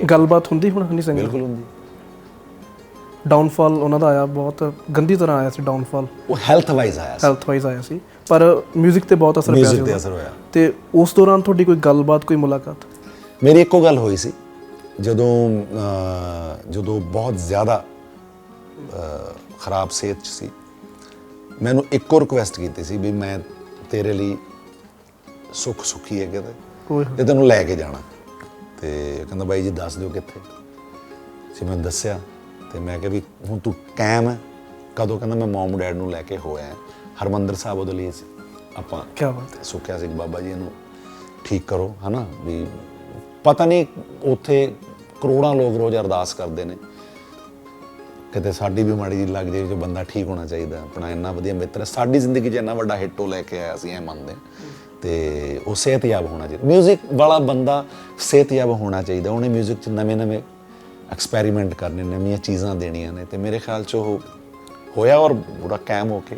ਹੈ। ਗੱਲਬਾਤ ਹੁੰਦੀ ਹੁਣ ਹਨੀ ਸਿੰਘ ਬਿਲਕੁਲ ਹੁੰਦੀ ਡਾਊਨਫਾਲ ਉਹਨਾਂ ਦਾ ਆਇਆ ਬਹੁਤ ਗੰਦੀ ਤਰ੍ਹਾਂ ਆਇਆ ਸੀ ਡਾਊਨਫਾਲ ਉਹ ਹੈਲਥ ਵਾਈਜ਼ ਆਇਆ ਸੀ। ਹੈਲਥ ਵਾਈਜ਼ ਆਇਆ ਸੀ। ਪਰ 뮤직 ਤੇ ਬਹੁਤ ਅਸਰ ਪਿਆ ਸੀ ਮਿਊਜ਼ਿਕ ਤੇ ਉਹਦਾ। ਅਸਰ ਹੋਇਆ। ਤੇ ਉਸ ਦੌਰਾਨ ਤੁਹਾਡੀ ਕੋਈ ਗੱਲਬਾਤ ਕੋਈ ਮੁਲਾਕਾਤ? ਮੇਰੀ ਇੱਕੋ ਗੱਲ ਹੋਈ ਸੀ। ਜਦੋਂ ਅਹ, ਜਦੋਂ ਬਹੁਤ ਜ਼ਿਆਦਾ ਅਹ, ਖਰਾਬ ਸਿਹਤ 'ਚ ਸੀ ਮੈਨੂੰ ਇੱਕੋ ਰਿਕੁਐਸਟ ਕੀਤੀ ਸੀ ਵੀ ਮੈਂ ਤੇਰੇ ਲਈ ਸੁੱਖ ਸੁਖੀ ਹੈ ਕਿਤੇ ਓਏ ਤੇ ਤੈਨੂੰ ਲੈ ਕੇ ਜਾਣਾ। ਤੇ ਕਹਿੰਦਾ ਬਾਈ ਜੀ ਦੱਸ ਦਿਓ ਕਿੱਥੇ? ਸੀ ਮੈਂ ਦੱਸਿਆ ਤੇ ਮੈਂ ਕਿਹਾ ਵੀ ਹੁਣ ਤੂੰ ਕਾਇਮ ਹੈ। ਕਦੋਂ ਕਹਿੰਦਾ ਮੈਂ ਮਮ ਡੈਡ ਨੂੰ ਲੈ ਕੇ ਹੋਇਆ ਹਰਮੰਦਰ ਸਾਹਿਬ ਉਹਦੇ ਲਈ ਸੀ ਆਪਾਂ ਕੀ ਬਾਤ ਹੈ। ਸੁੱਖਿਆ ਸਿੰਘ ਬਾਬਾ ਜੀ ਨੂੰ ਠੀਕ ਕਰੋ ਹਨਾ? ਵੀ ਪਤਾ ਨਹੀਂ ਉੱਥੇ ਕਰੋੜਾਂ ਲੋਕ ਰੋਜ਼ ਅਰਦਾਸ ਕਰਦੇ ਨੇ। ਕਿਤੇ ਸਾਡੀ ਵੀ ਮਾੜੀ ਜੀ ਲੱਗ ਜੋ ਬੰਦਾ ਠੀਕ ਹੋਣਾ ਚਾਹੀਦਾ ਆਪਣਾ ਇੰਨਾ ਵਧੀਆ ਮਿੱਤਰ ਸਾਡੀ ਜ਼ਿੰਦਗੀ 'ਚ ਇੰਨਾ ਵੱਡਾ ਹਿੱਟ ਲੈ ਕੇ ਆਇਆ ਅਸੀਂ ਇਹ ਮੰਨਦੇ ਹਾਂ। ਤੇ ਉਹ ਸਿਹਤਯਾਬ ਹੋਣਾ ਚਾਹੀਦਾ 뮤직 ਵਾਲਾ ਬੰਦਾ ਸਿਹਤਯਾਬ ਹੋਣਾ ਚਾਹੀਦਾ ਉਹਨੇ 뮤직 'ਚ ਨਵੇਂ-ਨਵੇਂ ਐਕਸਪੈਰੀਮੈਂਟ ਕਰਨੇ ਨਵੀਆਂ ਚੀਜ਼ਾਂ ਦੇਣੀਆਂ ਨੇ ਤੇ ਮੇਰੇ ਖਿਆਲ 'ਚ ਉਹ ਹੋਇਆ ਔਰ ਪੂਰਾ ਕਾਇਮ ਹੋ ਕੇ